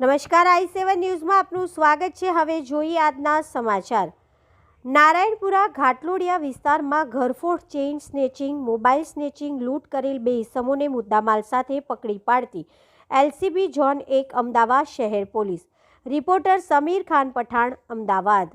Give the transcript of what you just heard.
નમસ્કાર, આઈ સેવન ન્યૂઝમાં આપનું સ્વાગત છે. હવે જોઈએ આજના સમાચાર. નારાયણપુરા ઘાટલોડિયા વિસ્તારમાં ઘરફોડ ચેઇન સ્નેચિંગ મોબાઈલ સ્નેચિંગ, લૂંટ કરેલ બે ઇસમોને મુદ્દામાલ સાથે પકડી પાડતી એલસીબી ઝોન એક, અમદાવાદ શહેર પોલીસ. રિપોર્ટર સમીર ખાન પઠાણ, અમદાવાદ.